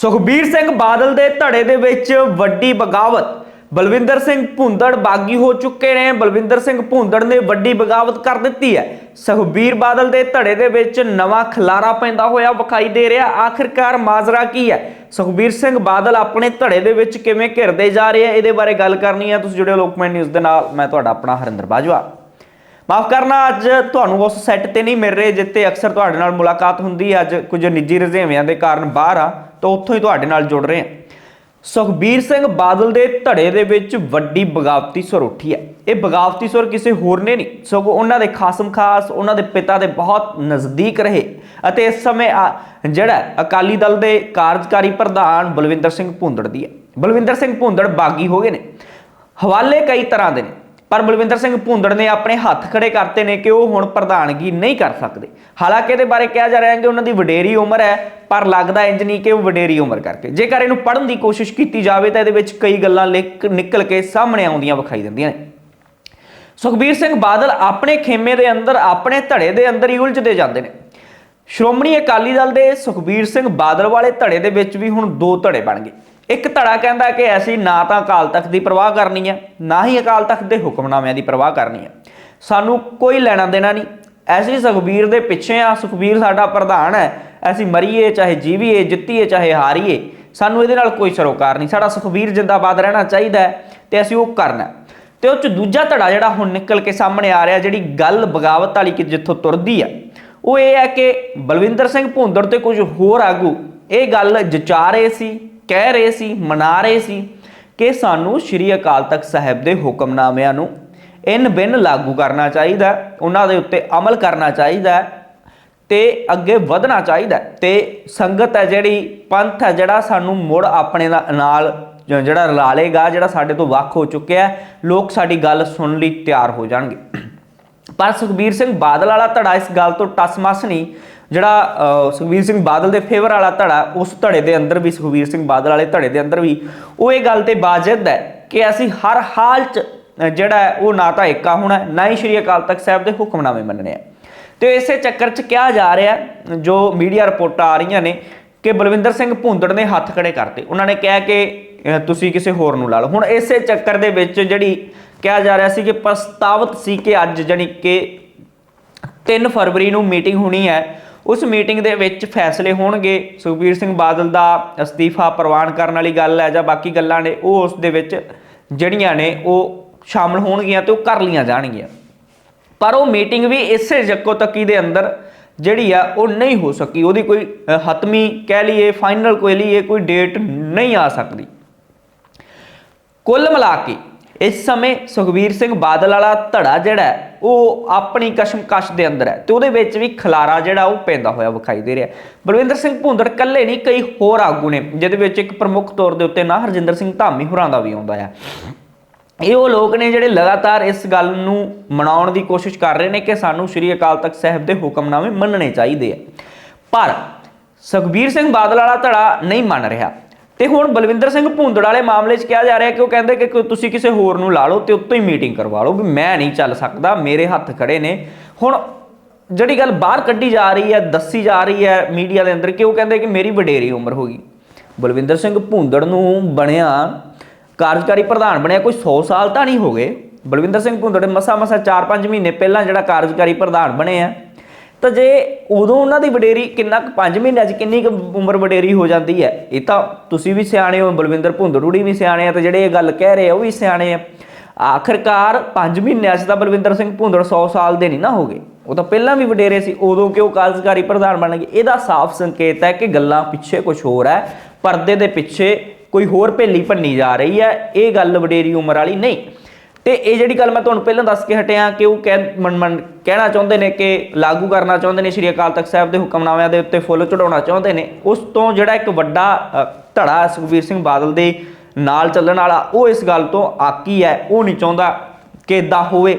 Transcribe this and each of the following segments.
ਸੁਖਬੀਰ ਸਿੰਘ ਬਾਦਲ ਦੇ ਧੜੇ ਦੇ ਵਿੱਚ ਵੱਡੀ ਬਗਾਵਤ। ਬਲਵਿੰਦਰ ਸਿੰਘ ਭੁੰਦੜ ਬਾਗੀ ਹੋ ਚੁੱਕੇ ਨੇ। ਬਲਵਿੰਦਰ ਸਿੰਘ ਭੁੰਦੜ ਨੇ ਵੱਡੀ ਬਗਾਵਤ ਕਰ ਦਿੱਤੀ ਹੈ। ਸੁਖਬੀਰ ਬਾਦਲ ਦੇ ਧੜੇ ਦੇ ਵਿੱਚ ਨਵਾਂ ਖਲਾਰਾ ਪੈਂਦਾ ਹੋਇਆ ਵਿਖਾਈ ਦੇ ਰਿਹਾ। ਆਖਿਰਕਾਰ ਮਾਜਰਾ ਕੀ ਹੈ? ਸੁਖਬੀਰ ਸਿੰਘ ਬਾਦਲ ਆਪਣੇ ਧੜੇ ਦੇ ਵਿੱਚ ਕਿਵੇਂ ਘਿਰਦੇ ਜਾ ਰਹੇ ਆ? ਇਹਦੇ ਬਾਰੇ ਗੱਲ ਕਰਨੀ ਹੈ ਤੁਸੀਂ ਜੁੜਿਓ ਲੋਕਮੈਨ ਨਿਊਜ਼ ਦੇ ਨਾਲ। ਮੈਂ ਤੁਹਾਡਾ ਆਪਣਾ ਹਰਿੰਦਰ ਬਾਜਵਾ। ਮਾਫ ਕਰਨਾ, ਅੱਜ ਤੁਹਾਨੂੰ ਉਸ ਸੈੱਟ ਤੇ ਨਹੀਂ ਮਿਲ ਰਹੇ ਜਿੱਤੇ ਅਕਸਰ ਤੁਹਾਡੇ ਨਾਲ ਮੁਲਾਕਾਤ ਹੁੰਦੀ ਹੈ। ਅੱਜ ਕੁਝ ਨਿੱਜੀ ਰੁਝੇਵਿਆਂ ਦੇ ਕਾਰਨ ਬਾਹਰ ਆ, ਤਾਂ ਉੱਥੋਂ ਹੀ ਤੁਹਾਡੇ ਨਾਲ ਜੁੜ ਰਹੇ ਹਾਂ। ਸੁਖਬੀਰ ਸਿੰਘ ਬਾਦਲ ਦੇ ਧੜੇ ਦੇ ਵਿੱਚ ਵੱਡੀ ਬਗਾਵਤੀ ਸੁਰ ਉੱਠੀ ਹੈ। ਇਹ ਬਗਾਵਤੀ ਸੁਰ ਕਿਸੇ ਹੋਰ ਨੇ ਨਹੀਂ, ਸਗੋਂ ਉਹਨਾਂ ਦੇ ਖਾਸਮ ਖਾਸ, ਉਹਨਾਂ ਦੇ ਪਿਤਾ ਦੇ ਬਹੁਤ ਨਜ਼ਦੀਕ ਰਹੇ ਅਤੇ ਇਸ ਸਮੇਂ ਆ- ਜਿਹੜਾ ਅਕਾਲੀ ਦਲ ਦੇ ਕਾਰਜਕਾਰੀ ਪ੍ਰਧਾਨ ਬਲਵਿੰਦਰ ਸਿੰਘ ਭੁੰਦੜ ਦੀ ਹੈ। ਬਲਵਿੰਦਰ ਸਿੰਘ ਭੁੰਦੜ ਬਾਗੀ ਹੋ ਗਏ ਨੇ। ਹਵਾਲੇ ਕਈ ਤਰ੍ਹਾਂ ਦੇ ਨੇ। ਪਰ ਬਲਵਿੰਦਰ ਸਿੰਘ ਭੁੰਦੜ ਨੇ ਆਪਣੇ ਹੱਥ ਖੜੇ ਕਰਤੇ ਨੇ ਕਿ ਉਹ ਹੁਣ ਪ੍ਰਧਾਨਗੀ ਨਹੀਂ ਕਰ ਸਕਦੇ। ਹਾਲਾਂਕਿ ਇਹਦੇ ਬਾਰੇ ਕਿਹਾ ਜਾ ਰਿਹਾ ਹੈ ਕਿ ਉਹਨਾਂ ਦੀ ਵਡੇਰੀ ਉਮਰ ਹੈ, ਪਰ ਲੱਗਦਾ ਇੰਜ ਨਹੀਂ ਕਿ ਉਹ ਵਡੇਰੀ ਉਮਰ ਕਰਕੇ। ਜੇਕਰ ਇਹਨੂੰ ਪੜ੍ਹਨ ਦੀ ਕੋਸ਼ਿਸ਼ ਕੀਤੀ ਜਾਵੇ ਤਾਂ ਇਹਦੇ ਵਿੱਚ ਕਈ ਗੱਲਾਂ ਲਿਖ ਨਿਕਲ ਕੇ ਸਾਹਮਣੇ ਆਉਂਦੀਆਂ ਵਿਖਾਈ ਦਿੰਦੀਆਂ ਨੇ। ਸੁਖਬੀਰ ਸਿੰਘ ਬਾਦਲ ਆਪਣੇ ਖੇਮੇ ਦੇ ਅੰਦਰ, ਆਪਣੇ ਧੜੇ ਦੇ ਅੰਦਰ ਹੀ ਉਲਝਦੇ ਜਾਂਦੇ ਨੇ। ਸ਼੍ਰੋਮਣੀ ਅਕਾਲੀ ਦਲ ਦੇ ਸੁਖਬੀਰ ਸਿੰਘ ਬਾਦਲ ਵਾਲੇ ਧੜੇ ਦੇ ਵਿੱਚ ਵੀ ਹੁਣ ਦੋ ਧੜੇ ਬਣ ਗਏ। ਇੱਕ ਧੜਾ ਕਹਿੰਦਾ ਕਿ ਅਸੀਂ ਨਾ ਤਾਂ ਅਕਾਲ ਤਖਤ ਦੀ ਪ੍ਰਵਾਹ ਕਰਨੀ ਹੈ, ਨਾ ਹੀ ਅਕਾਲ ਤਖਤ ਦੇ ਹੁਕਮਨਾਮਿਆਂ ਦੀ ਪ੍ਰਵਾਹ ਕਰਨੀ ਹੈ। ਸਾਨੂੰ ਕੋਈ ਲੈਣਾ ਦੇਣਾ ਨਹੀਂ। ਐਸੀ ਸੁਖਬੀਰ ਦੇ ਪਿੱਛੇ ਆ, ਸੁਖਬੀਰ ਸਾਡਾ ਪ੍ਰਧਾਨ ਹੈ। ਅਸੀਂ ਮਰੀਏ, ਚਾਹੇ ਜੀਵੀਏ, ਜਿੱਤੀਏ, ਚਾਹੇ ਹਾਰੀਏ, ਸਾਨੂੰ ਇਹਦੇ ਨਾਲ ਕੋਈ ਸਰੋਕਾਰ ਨਹੀਂ। ਸਾਡਾ ਸੁਖਬੀਰ ਜਿੰਦਾਬਾਦ ਰਹਿਣਾ ਚਾਹੀਦਾ ਹੈ ਤੇ ਅਸੀਂ ਉਹ ਕਰਨਾ ਹੈ। ਤੇ ਉਹ ਚ ਦੂਜਾ ਧੜਾ ਜਿਹੜਾ ਹੁਣ ਨਿਕਲ ਕੇ ਸਾਹਮਣੇ ਆ ਰਿਹਾ, ਜਿਹੜੀ ਗੱਲ ਬਗਾਵਤ ਵਾਲੀ ਕਿ ਜਿੱਥੋਂ ਤੁਰਦੀ ਹੈ ਉਹ ਇਹ ਹੈ ਕਿ ਬਲਵਿੰਦਰ ਸਿੰਘ ਭੁੰਦੜ ਤੇ ਕੁਝ ਹੋਰ ਆਗੂ ਇਹ ਗੱਲ ਜਚਾ ਰਹੇ ਸੀ, ਕਹਿ ਰਹੇ ਸੀ, ਮਨਾ ਰਹੇ ਸੀ ਕਿ ਸਾਨੂੰ ਸ਼੍ਰੀ ਅਕਾਲ ਤਖਤ ਸਾਹਿਬ ਦੇ ਹੁਕਮਨਾਮਿਆਂ ਨੂੰ ਇਨ ਬਿਨ ਲਾਗੂ ਕਰਨਾ ਚਾਹੀਦਾ, ਉਹਨਾਂ ਦੇ ਉੱਤੇ ਅਮਲ ਕਰਨਾ ਚਾਹੀਦਾ ਹੈ ਤੇ ਅੱਗੇ ਵਧਣਾ ਚਾਹੀਦਾ। ਹੈ ਤੇ ਸੰਗਤ ਹੈ ਜਿਹੜੀ, ਪੰਥ ਹੈ ਜਿਹੜਾ ਸਾਨੂੰ ਮੁੜ ਆਪਣੇ ਦਾ- ਨਾਲ ਜਿਹੜਾ ਰਲਾ ਲੇਗਾ ਜਿਹੜਾ ਸਾਡੇ ਤੋਂ ਵੱਖ ਹੋ ਚੁੱਕਿਆ ਲੋਕ ਸਾਡੀ ਗੱਲ ਸੁਣਨ ਲਈ ਤਿਆਰ ਹੋ ਜਾਣਗੇ। ਪਰ ਸੁਖਬੀਰ ਸਿੰਘ ਬਾਦਲ ਵਾਲਾ ਧੜਾ ਇਸ ਗੱਲ ਤੋਂ ਟਸਮਸ ਨਹੀਂ। ਜਿਹੜਾ ਸੁਖਬੀਰ ਸਿੰਘ ਬਾਦਲ ਦੇ ਫੇਵਰ ਵਾਲਾ ਧੜਾ, ਉਸ ਧੜੇ ਦੇ ਅੰਦਰ ਵੀ, ਸੁਖਬੀਰ ਸਿੰਘ ਬਾਦਲ ਵਾਲੇ ਧੜੇ ਦੇ ਅੰਦਰ ਵੀ, ਉਹ ਇਹ ਗੱਲ ਤੇ ਬਾਜਿਦ ਹੈ ਕਿ ਅਸੀਂ ਹਰ ਹਾਲ 'ਚ ਜਿਹੜਾ ਉਹ ਨਾ ਤਾਂ ਏਕਾ ਹੋਣਾ ਨਾ ਹੀ ਸ਼੍ਰੀ ਅਕਾਲ ਤਖਤ ਸਾਹਿਬ ਦੇ ਹੁਕਮਨਾਮੇ ਮੰਨਣੇ ਆ ਤੇ ਇਸੇ ਚੱਕਰ 'ਚ ਕਿਹਾ ਜਾ ਰਿਹਾ ਜੋ ਮੀਡੀਆ ਰਿਪੋਰਟਾਂ ਆ ਰਹੀਆਂ ਨੇ, ਕਿ ਬਲਵਿੰਦਰ ਸਿੰਘ ਭੁੰਦੜ ਨੇ ਹੱਥ ਖੜੇ ਕਰਤੇ। ਉਹਨਾਂ ਨੇ ਕਿਹਾ ਕਿ ਤੁਸੀਂ ਕਿਸੇ ਹੋਰ ਨੂੰ ਲਾ ਲਓ। ਹੁਣ ਇਸੇ ਚੱਕਰ ਦੇ ਵਿੱਚ ਜਿਹੜੀ ਕਿਹਾ ਜਾ ਰਿਹਾ ਸੀ ਕਿ ਪ੍ਰਸਤਾਵਤ ਸੀ ਕਿ ਅੱਜ ਜਾਣੀ ਕਿ 3 ਫਰਵਰੀ ਨੂੰ ਮੀਟਿੰਗ ਹੋਣੀ ਹੈ। ਉਸ ਮੀਟਿੰਗ ਦੇ ਵਿੱਚ ਫੈਸਲੇ ਹੋਣਗੇ। ਸੁਖਬੀਰ ਸਿੰਘ ਬਾਦਲ ਦਾ ਅਸਤੀਫਾ ਪ੍ਰਵਾਨ ਕਰਨ ਵਾਲੀ ਗੱਲ ਹੈ ਜਾਂ ਬਾਕੀ ਗੱਲਾਂ ਨੇ, ਉਹ ਉਸ ਦੇ ਵਿੱਚ ਜਿਹੜੀਆਂ ਨੇ, ਉਹ ਸ਼ਾਮਲ ਹੋਣਗੀਆਂ ਤੇ ਉਹ ਕਰ ਲੀਆਂ ਜਾਣਗੀਆਂ। ਪਰ ਉਹ ਮੀਟਿੰਗ ਵੀ ਇਸੇ ਜੱਕੋ ਤੱਕੀ ਦੇ ਅੰਦਰ ਜਿਹੜੀ ਆ, ਉਹ ਨਹੀਂ ਹੋ ਸਕੀ। ਉਹਦੀ ਕੋਈ ਹਤਮੀ ਕਹਿ ਲਈਏ, ਫਾਈਨਲ ਕੋਈ ਲਈਏ, ਕੋਈ ਡੇਟ ਨਹੀਂ ਆ ਸਕਦੀ। ਕੁੱਲ ਮਿਲਾ ਕੇ ਇਸ ਸਮੇਂ ਸੁਖਬੀਰ ਸਿੰਘ ਬਾਦਲ ਵਾਲਾ ਧੜਾ ਜਿਹੜਾ ਉਹ ਆਪਣੀ ਕਸ਼ਮਕਸ਼ ਦੇ ਅੰਦਰ ਹੈ ਤੇ ਉਹਦੇ ਵਿੱਚ ਵੀ ਖਲਾਰਾ ਜਿਹੜਾ ਉਹ ਪੈਂਦਾ ਹੋਇਆ ਵਿਖਾਈ ਦੇ ਰਿਹਾ ਬਲਵਿੰਦਰ ਸਿੰਘ ਭੁੰਦੜ ਇਕੱਲੇ ਨਹੀਂ, ਕਈ ਹੋਰ ਆਗੂ ਨੇ, ਜਿਹਦੇ ਵਿੱਚ ਇੱਕ ਪ੍ਰਮੁੱਖ ਤੌਰ ਦੇ ਉੱਤੇ ਨਾ ਹਰਜਿੰਦਰ ਸਿੰਘ ਧਾਮੀ ਹੋਰਾਂ ਦਾ ਵੀ ਆਉਂਦਾ ਹੈ ਇਹ ਉਹ ਲੋਕ ਨੇ ਜਿਹੜੇ ਲਗਾਤਾਰ ਇਸ ਗੱਲ ਨੂੰ ਮਨਾਉਣ ਦੀ ਕੋਸ਼ਿਸ਼ ਕਰ ਰਹੇ ਨੇ ਕਿ ਸਾਨੂੰ ਸ਼੍ਰੀ ਅਕਾਲ ਤਖਤ ਸਾਹਿਬ ਦੇ ਹੁਕਮਨਾਮੇ ਮੰਨਣੇ ਚਾਹੀਦੇ ਆ। ਪਰ ਸੁਖਬੀਰ ਸਿੰਘ ਬਾਦਲ ਵਾਲਾ ਧੜਾ ਨਹੀਂ ਮੰਨ ਰਿਹਾ। ਤੇ ਹੁਣ ਬਲਵਿੰਦਰ ਸਿੰਘ ਭੁੰਦੜ ਵਾਲੇ ਮਾਮਲੇ 'ਚ ਕਿਹਾ ਜਾ ਰਿਹਾ ਕਿ ਉਹ ਕਹਿੰਦੇ ਕਿ ਤੁਸੀਂ ਕਿਸੇ ਹੋਰ ਨੂੰ ਲਾ ਲਓ ਤੇ ਉੱਤੋਂ ਹੀ ਮੀਟਿੰਗ ਕਰਵਾ ਲਓ ਵੀ ਮੈਂ ਨਹੀਂ ਚੱਲ ਸਕਦਾ, ਮੇਰੇ ਹੱਥ ਖੜੇ ਨੇ। ਹੁਣ ਜਿਹੜੀ ਗੱਲ ਬਾਹਰ ਕੱਢੀ ਜਾ ਰਹੀ ਹੈ, ਦੱਸੀ ਜਾ ਰਹੀ ਹੈ ਮੀਡੀਆ ਦੇ ਅੰਦਰ ਕਿ ਉਹ ਕਹਿੰਦੇ ਕਿ ਮੇਰੀ ਵਡੇਰੀ ਉਮਰ ਹੋ ਗਈ। ਬਲਵਿੰਦਰ ਸਿੰਘ ਭੁੰਦੜ ਨੂੰ ਬਣਿਆ ਕਾਰਜਕਾਰੀ ਪ੍ਰਧਾਨ ਬਣਿਆ ਕੋਈ 100 ਸਾਲ ਤਾਂ ਨਹੀਂ ਹੋ ਗਏ। ਬਲਵਿੰਦਰ ਸਿੰਘ ਭੁੰਦੜ ਮਸਾ ਮਸਾ 4-5 ਮਹੀਨੇ ਪਹਿਲਾਂ ਜਿਹੜਾ ਕਾਰਜਕਾਰੀ ਪ੍ਰਧਾਨ ਬਣੇ ਆ। ਤਾਂ ਜੇ ਉਦੋਂ ਉਹਨਾਂ ਦੀ ਵਡੇਰੀ ਕਿੰਨਾ ਕੁ 5 ਮਹੀਨਿਆਂ 'ਚ ਕਿੰਨੀ ਕੁ ਉਮਰ ਵਡੇਰੀ ਹੋ ਜਾਂਦੀ ਹੈ, ਇਹ ਤਾਂ ਤੁਸੀਂ ਵੀ ਸਿਆਣੇ ਹੋ, ਬਲਵਿੰਦਰ ਭੁੰਦੜੂੜੀ ਵੀ ਸਿਆਣੇ ਆ, ਤੇ ਜਿਹੜੇ ਇਹ ਗੱਲ ਕਹਿ ਰਹੇ ਆ, ਉਹ ਵੀ ਸਿਆਣੇ ਆ। ਆਖਰਕਾਰ 5 ਮਹੀਨਿਆਂ 'ਚ ਤਾਂ ਬਲਵਿੰਦਰ ਸਿੰਘ ਭੁੰਦੜ 100 ਸਾਲ ਦੇ ਨਹੀਂ ਨਾ ਹੋ ਗਏ। ਉਹ ਤਾਂ ਪਹਿਲਾਂ ਵੀ ਵਡੇਰੇ ਸੀ, ਉਦੋਂ ਕਿ ਉਹ ਕਾਰਜਕਾਰੀ ਪ੍ਰਧਾਨ ਬਣ ਗਏ? ਇਹਦਾ ਸਾਫ਼ ਸੰਕੇਤ ਹੈ ਕਿ ਗੱਲਾਂ ਪਿੱਛੇ ਕੁਝ ਹੋਰ ਹੈ, ਪਰਦੇ ਦੇ ਪਿੱਛੇ ਕੋਈ ਹੋਰ ਭੇਲੀ ਭੰਨੀ ਜਾ ਰਹੀ ਹੈ, ਇਹ ਗੱਲ ਵਡੇਰੀ ਉਮਰ ਵਾਲੀ ਨਹੀਂ। ਤੇ ਇਹ ਜਿਹੜੀ ਗੱਲ ਮੈਂ ਤੁਹਾਨੂੰ ਪਹਿਲਾਂ ਦੱਸ ਕੇ ਹਟਿਆ ਕਿ ਉਹ ਕਹਿ ਮਨ ਮਨ ਕਹਿਣਾ ਚਾਹੁੰਦੇ ਨੇ ਕਿ ਲਾਗੂ ਕਰਨਾ ਚਾਹੁੰਦੇ ਨੇ, ਸ਼੍ਰੀ ਅਕਾਲ ਤਖਤ ਸਾਹਿਬ ਦੇ ਹੁਕਮਨਾਮਿਆਂ ਦੇ ਉੱਤੇ ਫੁੱਲ ਚੜਾਉਣਾ ਚਾਹੁੰਦੇ ਨੇ। ਉਸ ਤੋਂ ਜਿਹੜਾ ਇੱਕ ਵੱਡਾ ਧੜਾ ਸੁਖਬੀਰ ਸਿੰਘ ਬਾਦਲ ਦੇ ਨਾਲ ਚੱਲਣ ਵਾਲਾ, ਉਹ ਇਸ ਗੱਲ ਤੋਂ ਆਕੀ ਹੈ। ਉਹ ਨਹੀਂ ਚਾਹੁੰਦਾ ਕਿ ਇਦਾਂ ਹੋਵੇ।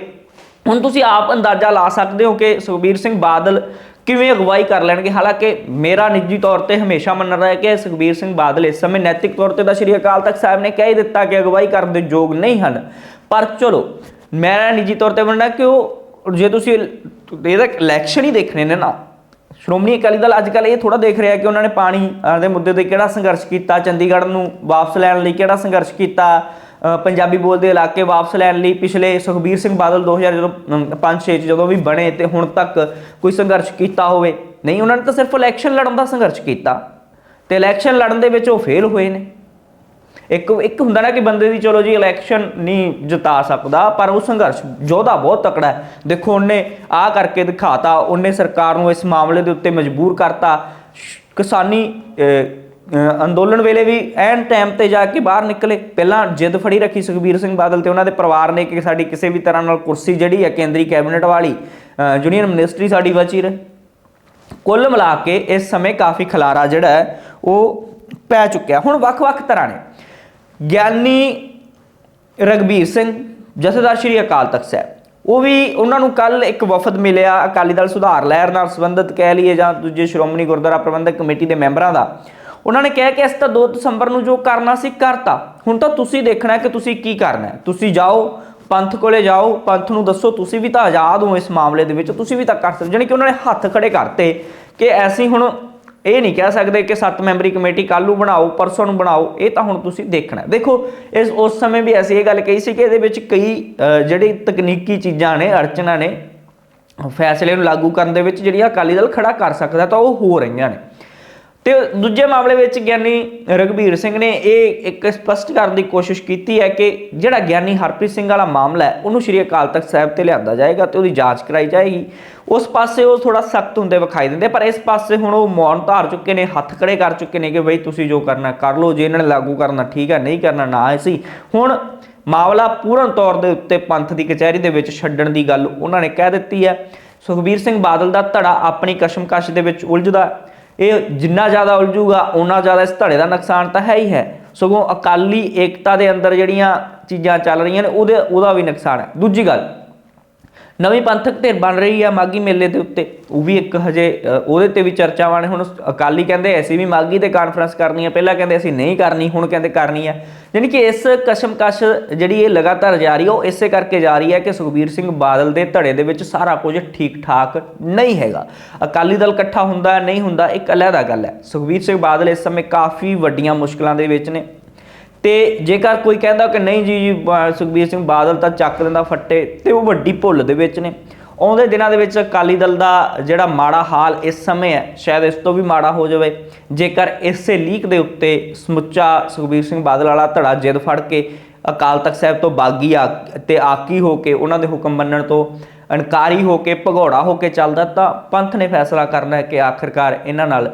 ਹੁਣ ਤੁਸੀਂ ਆਪ ਅੰਦਾਜ਼ਾ ਲਾ ਸਕਦੇ ਹੋ ਕਿ ਸੁਖਬੀਰ ਸਿੰਘ ਬਾਦਲ ਕਿਵੇਂ ਅਗਵਾਈ ਕਰ ਲੈਣਗੇ? ਹਾਲਾਂਕਿ ਮੇਰਾ ਨਿੱਜੀ ਤੌਰ ਤੇ ਹਮੇਸ਼ਾ ਮੰਨਣਾ ਹੈ ਕਿ ਸੁਖਬੀਰ ਸਿੰਘ ਬਾਦਲ ਇਸ ਸਮੇਂ ਨੈਤਿਕ ਤੌਰ ਤੇ ਤਾਂ ਸ਼੍ਰੀ ਅਕਾਲ ਤਖਤ ਸਾਹਿਬ ਨੇ ਕਹਿ ਹੀ ਦਿੱਤਾ ਕਿ ਅਗਵਾਈ ਕਰਨ ਦੇ ਯੋਗ ਨਹੀਂ ਹਨ। ਪਰ ਚਲੋ, ਮੈਂ ਨਿੱਜੀ ਤੌਰ ਤੇ ਮੰਨਣਾ ਕਿ ਉਹ ਜੇ ਤੁਸੀਂ ਇਹਦਾ ਇਲੈਕਸ਼ਨ ਹੀ ਦੇਖਣੇ ਨੇ ਨਾ, ਸ਼੍ਰੋਮਣੀ ਅਕਾਲੀ ਦਲ ਅੱਜ ਕੱਲ ਇਹ ਥੋੜਾ ਦੇਖ ਰਿਹਾ ਕਿ ਉਹਨਾਂ ਨੇ ਪਾਣੀ ਦੇ ਮੁੱਦੇ ਤੇ ਕਿਹੜਾ ਸੰਘਰਸ਼ ਕੀਤਾ, ਚੰਡੀਗੜ੍ਹ ਨੂੰ ਵਾਪਸ ਲੈਣ ਲਈ ਕਿਹੜਾ ਸੰਘਰਸ਼ ਕੀਤਾ ਪੰਜਾਬੀ ਬੋਲਦੇ ਇਲਾਕੇ ਵਾਪਸ ਲੈਣ ਲਈ ਪਿਛਲੇ ਸੁਖਬੀਰ ਸਿੰਘ ਬਾਦਲ 2000 ਜਦੋਂ 5-6 ਚ ਜਦੋਂ ਵੀ ਬਣੇ ਤੇ ਹੁਣ ਤੱਕ ਕੋਈ ਸੰਘਰਸ਼ ਕੀਤਾ ਹੋਵੇ। ਨਹੀਂ, ਉਹਨਾਂ ਨੇ ਤਾਂ ਸਿਰਫ ਇਲੈਕਸ਼ਨ ਲੜਨ ਦਾ ਸੰਘਰਸ਼ ਕੀਤਾ ਤੇ ਇਲੈਕਸ਼ਨ ਲੜਨ ਦੇ ਵਿੱਚ ਉਹ ਫੇਲ ਹੋਏ ਨੇ। ਇੱਕ ਇੱਕ ਹੁੰਦਾ ਨਾ ਕਿ ਬੰਦੇ ਦੀ ਚਲੋ ਜੀ ਇਲੈਕਸ਼ਨ ਨਹੀਂ ਜਿਤਾ ਸਕਦਾ, ਪਰ ਉਹ ਸੰਘਰਸ਼ ਯੋਧਾ ਬਹੁਤ ਤਕੜਾ ਹੈ। ਦੇਖੋ ਉਹਨੇ ਆ ਕਰਕੇ ਦਿਖਾਤਾ, ਉਹਨੇ ਸਰਕਾਰ ਨੂੰ ਇਸ ਮਾਮਲੇ ਦੇ ਉੱਤੇ ਮਜਬੂਰ ਕਰਤਾ। ਕਿਸਾਨੀ ਅੰਦੋਲਨ ਵੇਲੇ ਵੀ ਐਨ ਟਾਈਮ ਤੇ ਜਾ ਕੇ ਬਾਹਰ ਨਿਕਲੇ। ਪਹਿਲਾਂ ਜਿੱਦ ਫੜੀ ਰੱਖੀ ਸੁਖਬੀਰ ਸਿੰਘ ਬਾਦਲ ਤੇ, ਉਹਨਾਂ ਦੇ ਪਰਿਵਾਰ ਨੇ ਕਿ ਸਾਡੀ ਕਿਸੇ ਵੀ ਤਰ੍ਹਾਂ ਨਾਲ ਕੁਰਸੀ ਜਿਹੜੀ ਹੈ, ਕੇਂਦਰੀ ਕੈਬਨਿਟ ਵਾਲੀ ਯੂਨੀਅਨ ਮਿਨਿਸਟਰੀ ਸਾਡੀ ਬਚੀ ਰਹੇ। ਕੁੱਲ ਮਿਲਾ ਕੇ ਇਸ ਸਮੇਂ ਕਾਫੀ ਖਲਾਰਾ ਜਿਹੜਾ ਹੈ, ਉਹ ਪੈ ਚੁੱਕਿਆ। ਹੁਣ ਵੱਖ-ਵੱਖ ਤਰ੍ਹਾਂ ਨੇ। ਗਿਆਨੀ ਰਗਬੀਰ ਸਿੰਘ, ਜਥੇਦਾਰ ਸ਼੍ਰੀ ਅਕਾਲ ਤਖਤ ਸਾਹਿਬ। ਉਹ ਵੀ ਉਹਨਾਂ ਨੂੰ ਕੱਲ ਇੱਕ ਵਫਦ ਮਿਲਿਆ, ਅਕਾਲੀ ਦਲ ਸੁਧਾਰ ਲਹਿਰ ਨਾਲ ਸੰਬੰਧਿਤ ਕਹਿ ਲਈਏ ਜਾਂ ਦੂਜੇ ਸ਼੍ਰੋਮਣੀ ਗੁਰਦੁਆਰਾ ਪ੍ਰਬੰਧਕ ਕਮੇਟੀ ਦੇ ਮੈਂਬਰਾਂ ਦਾ। ਉਹਨਾਂ ਨੇ ਕਿਹਾ ਕਿ ਅਸੀਂ ਤਾਂ 2 ਦਸੰਬਰ ਨੂੰ ਜੋ ਕਰਨਾ ਸੀ ਕਰਤਾ। ਹੁਣ ਤਾਂ ਤੁਸੀਂ ਦੇਖਣਾ ਕਿ ਤੁਸੀਂ ਕੀ ਕਰਨਾ ਤੁਸੀਂ ਜਾਓ, ਪੰਥ ਕੋਲੇ ਜਾਓ, ਪੰਥ ਨੂੰ ਦੱਸੋ, ਤੁਸੀਂ ਵੀ ਤਾਂ ਆਜ਼ਾਦ ਹੋ ਇਸ ਮਾਮਲੇ ਦੇ ਵਿੱਚ, ਤੁਸੀਂ ਵੀ ਤਾਂ ਕਰ ਸਕਦੇ ਜਾਣੀ ਕਿ ਉਹਨਾਂ ਨੇ ਹੱਥ ਖੜੇ ਕਰਤੇ ਕਿ ਐਸੀ ਹੁਣ ਇਹ ਨਹੀਂ ਕਹਿ ਸਕਦੇ ਕਿ ਸੱਤ ਮੈਂਬਰੀ ਕਮੇਟੀ ਕੱਲ੍ਹ ਨੂੰ ਬਣਾਓ ਪਰਸੋਂ ਨੂੰ ਬਣਾਓ ਇਹ ਤਾਂ ਹੁਣ ਤੁਸੀਂ ਦੇਖਣਾ ਦੇਖੋ ਇਸ ਉਸ ਸਮੇਂ ਵੀ ਅਸੀਂ ਇਹ ਗੱਲ ਕਹੀ ਸੀ ਕਿ ਇਹਦੇ ਵਿੱਚ ਕਈ ਅ, ਜਿਹੜੀ ਤਕਨੀਕੀ ਚੀਜ਼ਾਂ ਨੇ ਅੜਚਨਾਂ ਨੇ ਫੈਸਲੇ ਨੂੰ ਲਾਗੂ ਕਰਨ ਦੇ ਵਿੱਚ ਜਿਹੜੀਆਂ ਅਕਾਲੀ ਦਲ ਖੜਾ ਕਰ ਸਕਦਾ ਤਾਂ ਉਹ ਹੋ ਰਹੀਆਂ ਨੇ। ਤੇ ਦੂਜੇ ਮਾਮਲੇ ਵਿੱਚ ਗਿਆਨੀ ਰਗਵੀਰ ਸਿੰਘ ਨੇ ਇਹ ਇੱਕ ਸਪਸ਼ਟ ਕਰਨ ਦੀ ਕੋਸ਼ਿਸ਼ ਕੀਤੀ ਹੈ ਕਿ ਜਿਹੜਾ ਗਿਆਨੀ ਹਰਪ੍ਰੀਤ ਸਿੰਘ ਵਾਲਾ ਮਾਮਲਾ ਹੈ, ਉਹਨੂੰ ਸ਼੍ਰੀ ਅਕਾਲ ਤਖਤ ਸਾਹਿਬ ਤੇ ਲਿਆਂਦਾ ਜਾਏਗਾ ਤੇ ਉਹਦੀ ਜਾਂਚ ਕਰਾਈ ਜਾਏਗੀ। ਉਸ ਪਾਸੇ ਉਹ ਥੋੜਾ ਸਖਤ ਹੁੰਦੇ ਵਿਖਾਈ ਦਿੰਦੇ, ਪਰ ਇਸ ਪਾਸੇ ਹੁਣ ਉਹ ਮੌਨ ਧਾਰ ਚੁੱਕੇ ਨੇ, ਹੱਥ ਖੜੇ ਕਰ ਚੁੱਕੇ ਨੇ ਕਿ ਬਈ ਤੁਸੀਂ ਜੋ ਕਰਨਾ ਕਰ ਲਓ, ਜੇ ਇਹਨਾਂ ਨੇ ਲਾਗੂ ਕਰਨਾ ਠੀਕ ਹੈ, ਨਹੀਂ ਕਰਨਾ ਨਾ ਸੀ। ਹੁਣ ਮਾਮਲਾ ਪੂਰਨ ਤੌਰ ਦੇ ਉੱਤੇ ਪੰਥ ਦੀ ਕਚਹਿਰੀ ਦੇ ਵਿੱਚ ਛੱਡਣ ਦੀ ਗੱਲ ਉਹਨਾਂ ਨੇ ਕਹਿ ਦਿੱਤੀ ਹੈ। ਸੁਖਬੀਰ ਸਿੰਘ ਬਾਦਲ ਦਾ ਧੜਾ ਆਪਣੀ ਕਸ਼ਮਕਸ਼ ਦੇ ਵਿੱਚ ਉਲਝਦਾ ਹੈ। ਇਹ ਜਿੰਨਾ ਜ਼ਿਆਦਾ ਉਲਝੂਗਾ ਓਨਾ ਜ਼ਿਆਦਾ ਇਸ ਧੜੇ ਦਾ ਨੁਕਸਾਨ ਤਾਂ ਹੈ ਹੀ ਹੈ। ਸਗੋਂ ਅਕਾਲੀ ਏਕਤਾ ਦੇ ਅੰਦਰ ਜਿਹੜੀਆਂ ਚੀਜ਼ਾਂ ਚੱਲ ਰਹੀਆਂ ਨੇ, ਉਹਦੇ ਉਹਦਾ ਵੀ ਨੁਕਸਾਨ ਹੈ। ਦੂਜੀ ਗੱਲ ਨਵੀਂ ਪੰਥਕ ਧਿਰ ਬਣ ਰਹੀ ਆ ਮਾਗੀ ਮੇਲੇ ਦੇ ਉੱਤੇ। ਉਹ ਵੀ ਇੱਕ ਹਜੇ ਉਹਦੇ ਤੇ ਵੀ ਚਰਚਾਵਾਂ ਨੇ। ਹੁਣ ਅਕਾਲੀ ਕਹਿੰਦੇ ਅਸੀਂ ਵੀ ਮਾਗੀ ਤੇ ਕਾਨਫਰੰਸ ਕਰਨੀ ਹੈ ਪਹਿਲਾਂ ਕਹਿੰਦੇ ਅਸੀਂ ਨਹੀਂ ਕਰਨੀ, ਹੁਣ ਕਹਿੰਦੇ ਕਰਨੀ ਹੈ ਯਾਨੀ ਕਿ ਇਸ ਕਸ਼ਮਕਸ਼ ਜਿਹੜੀ ਇਹ ਲਗਾਤਾਰ ਜਾਰੀ ਹੈ ਉਹ ਇਸੇ ਕਰਕੇ ਜਾਰੀ ਹੈ ਕਿ ਸੁਖਬੀਰ ਸਿੰਘ ਬਾਦਲ ਦੇ ਧੜੇ ਦੇ ਵਿੱਚ ਸਾਰਾ ਕੁਝ ਠੀਕ ਠਾਕ ਨਹੀਂ ਹੈਗਾ। ਅਕਾਲੀ ਦਲ ਇਕੱਠਾ ਹੁੰਦਾ, ਨਹੀਂ ਹੁੰਦਾ, ਇੱਕ ਅਲੱਗਾ ਗੱਲ ਹੈ। ਸੁਖਬੀਰ ਸਿੰਘ ਬਾਦਲ ਇਸ ਸਮੇਂ ਕਾਫੀ ਵੱਡੀਆਂ ਮੁਸ਼ਕਲਾਂ ਦੇ ਵਿੱਚ ਨੇ। ਤੇ ਜੇਕਰ ਕੋਈ ਕਹਿੰਦਾ ਕਿ ਨਹੀਂ ਜੀ ਜੀ ਸੁਖਬੀਰ ਸਿੰਘ ਬਾਦਲ ਤਾਂ ਚੱਕ ਦਿੰਦਾ ਫੱਟੇ ਤੇ ਉਹ ਵੱਡੀ ਭੁੱਲ ਦੇ ਵਿੱਚ ਨੇ। ਆਉਂਦੇ ਦਿਨਾਂ ਦੇ ਵਿੱਚ ਅਕਾਲੀ ਦਲ ਦਾ ਜਿਹੜਾ ਮਾੜਾ ਹਾਲ ਇਸ ਸਮੇਂ ਹੈ, ਸ਼ਾਇਦ ਇਸ ਤੋਂ ਵੀ ਮਾੜਾ ਹੋ ਜਾਵੇ। ਜੇਕਰ ਇਸੇ ਲੀਕ ਦੇ ਉੱਤੇ ਸਮੁੱਚਾ ਸੁਖਬੀਰ ਸਿੰਘ ਬਾਦਲ ਵਾਲਾ ਧੜਾ ਜਿੱਦ ਫੜ ਕੇ ਅਕਾਲ ਤਖਤ ਸਾਹਿਬ ਤੋਂ ਬਾਗੀ ਆ ਤੇ ਆਕੀ ਹੋ ਕੇ ਉਹਨਾਂ ਦੇ ਹੁਕਮ ਮੰਨਣ ਤੋਂ ਅਨਕਾਰੀ ਹੋ ਕੇ, ਭਗੌੜਾ ਹੋ ਕੇ ਚੱਲਦਾ ਤਾਂ ਪੰਥ ਨੇ ਫੈਸਲਾ ਕਰਨਾ ਹੈ ਕਿ ਆਖਰਕਾਰ ਇਹਨਾਂ ਨਾਲ